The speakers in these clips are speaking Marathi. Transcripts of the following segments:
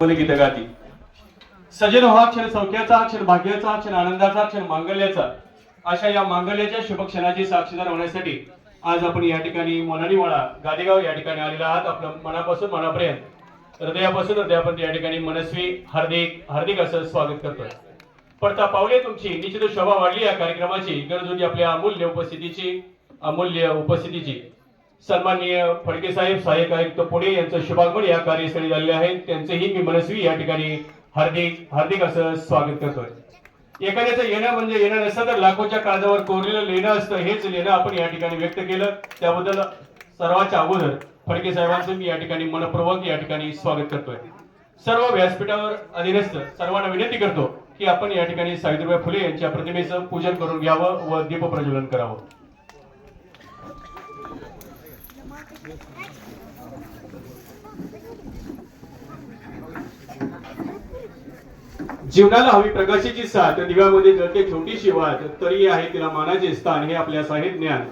बोले गीत गाती सजन हा क्षण सौख्याचा क्षण भाग्याचा क्षण आनंदाचा क्षण मांगल्याचा. अशा या मांगल्याच्या शुभ क्षणाची साक्षीदार होण्यासाठी आज आपण या ठिकाणी मोनाडीवाडा गादेगाव या ठिकाणी आलेला आहात. आपलं मनापासून मनापर्यंत हृदयापासून हृदयापर्यंत या ठिकाणी मनस्वी हार्दिक हार्दिक असं स्वागत करतोय. पडता पावले तुमची निश्चित शोभा वाढली या कार्यक्रमाची. गरज होती आपल्या अमूल्य उपस्थितीची अमूल्य उपस्थितीची. सन्माननीय फडके साहेब सहाय्यक आयुक्त पुणे यांचं शुभागमन या कार्यस्थळी झालेले आहेत त्यांचेही मी मनस्वी या ठिकाणी हार्दिक हार्दिक असं स्वागत करतोय. एखाद्याचं येणं म्हणजे येणं नसतं तर लाखोच्या काळजावर कोरलेलं लेणं असतं. हेच लेणं आपण या ठिकाणी व्यक्त केलं. त्याबद्दल सर्वांच्या अगोदर फडके साहेबांचं मी या ठिकाणी मनपूर्वक या ठिकाणी स्वागत करतोय. सर्व व्यासपीठावर अधीनस्थ सर्वांना विनंती करतो की आपण या ठिकाणी सावित्रीबाई फुले यांच्या प्रतिमेचं पूजन करून घ्यावं व दीप प्रज्वलन करावं. जीवनाला हवी प्रकाशाची साथ. दिव्यामध्ये जळते छोटीशी वाट तरी आहे तिला मानाचे स्थान हे आपल्या साहेब ज्ञान.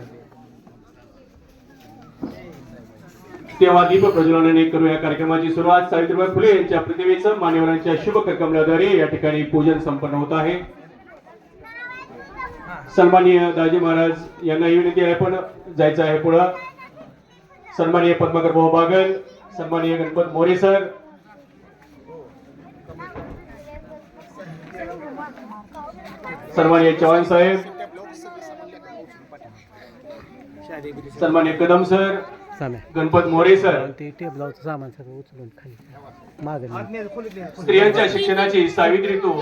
तेव्हा दीप प्रज्वलनाने करू या कार्यक्रमाची सुरुवात. सावित्रीबाई फुले यांच्या प्रतिमेचं मान्यवरांच्या शुभ कर्कमल्याद्वारे या ठिकाणी पूजन संपन्न होत आहे. सन्माननीय दाजी महाराज यांना ही विनंती आहे पण जायचं आहे पुढं. सन्माननीय पद्माकर भाऊ बागल सन्माननीय गणपत मोरे सर. सन्माननीय चव्हाण साहेब. सन्माननीय कदम सर. गणपत मोरे सर. सामान सगळं उचलून खाली. स्त्रियांच्या शिक्षणाची सावित्री तू.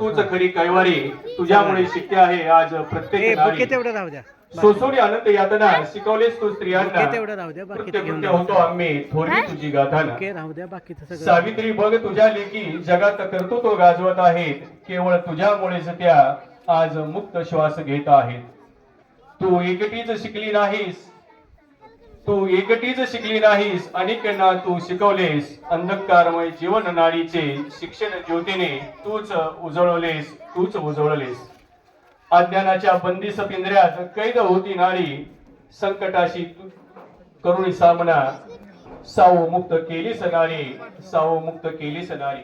तूच खरी कैवारी. तुझ्यामुळे शिकते आहे आज प्रत्येक नारी. बुके तेवढं राहू द्या. सोसोडी आनंद यातना शिकवलेस तू स्त्रियांना. तेवढं राहू द्या कृत्य. होतो आम्ही थोडी तुझी गाथाना. राहू द्या सावित्री बघ तुझ्या लेखी जगात कर्तृत्व गाजवत आहेत. केवळ तुझ्यामुळेच त्या आज मुक्त श्वास घेत आहेत. तू एकटीच शिकली नाहीस. तू एकटीच शिकली नाहीस. अनेकांना तू शिकवलेस. अंधकारमय जीवन नाडीचे शिक्षण ज्योतीने तूच उजळवलेस तूच उजळलेस. अज्ञानाच्या बंदिस पिंजऱ्यात कैद होती नारी संकटाशी करुणी सामना. सावो मुक्त केली सनारी सावू मुक्त केली सनारी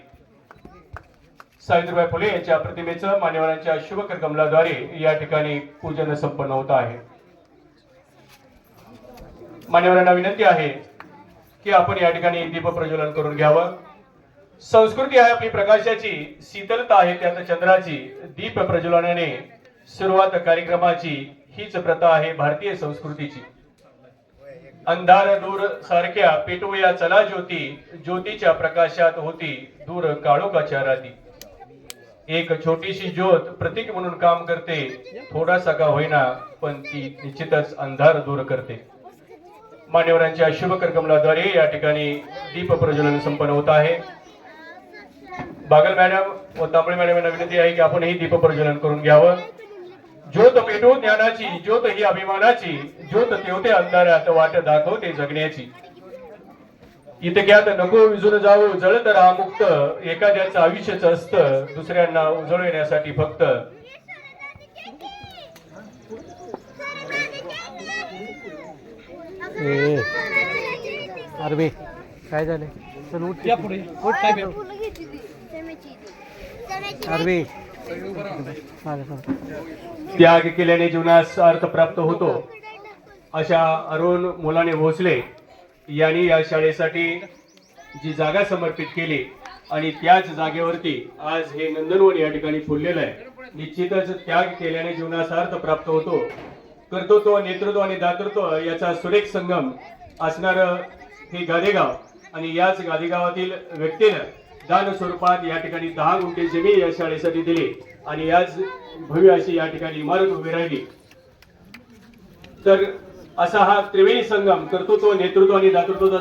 सावित्रीबाई फुले यांच्या प्रतिमेचं मान्यवरांच्या शुभ कमलाद्वारे या ठिकाणी पूजन संपन्न होत आहे. मान्यवरांना विनंती आहे की आपण या ठिकाणी दीप प्रज्वलन करून घ्यावं. संस्कृती आहे आपली प्रकाशाची शीतलता आहे त्यात चंद्राची. दीप प्रज्वलनाने सुरुवात कार्यक्रमाची हीच प्रथा आहे भारतीय संस्कृतीची. अंधार दूर सारख्या पेटवया चला ज्योती ज्योतीच्या प्रकाशात होती दूर काळोखाच्या राती. एक छोटीशी ज्योत प्रतीक म्हणून काम करते थोडासा का होईना पण ती निश्चितच अंधार दूर करते. मान्यवरांच्या शुभ कार्यक्रमाद्वारे या ठिकाणी दीप प्रज्वलन संपन्न होत आहे. बागल मॅडम व तांबळे मॅडम यांना विनंती आहे की आपण ही दीप प्रज्वलन करून घ्यावं. पेटो ज्ञानाची ज्योत ही अभिमानाची ज्योत तेवते अंधारात वाट दाखवते जगण्याची. इतक्यात नको विजून जाऊ जळत राहा मुक्त. एखाद्याचं आयुष्यच असतं दुसऱ्यांना उजळविण्यासाठी फक्त. ए अरबे काय झालं? चल उठ. या पुढे. उठ काय अरबे. त्याग केल्याने जीवनास अर्थ प्राप्त होतो. अशा अरुण मुलाने भोसले यांनी या शाळेसाठी जी जागा समर्पित केली आणि त्याच जागेवरती आज हे नंदनवन या ठिकाणी फुललेलं आहे. निश्चितच त्याग केल्याने जीवनास अर्थ प्राप्त होतो. कर्तृत्व नेतृत्व आणि दातृत्व याचा सुरेख संगम असणार हे गादेगाव आणि याच गादेगावातील व्यक्तीनं दान स्वरूपात या ठिकाणी दहा गुंठे जमीन या शाळेसाठी दिली आणि याच भव्य अशी या ठिकाणी इमारत उभी राहिली. तर असा हा त्रिवेणी संगम कर्तृत्व नेतृत्व आणि दातृत्वाचा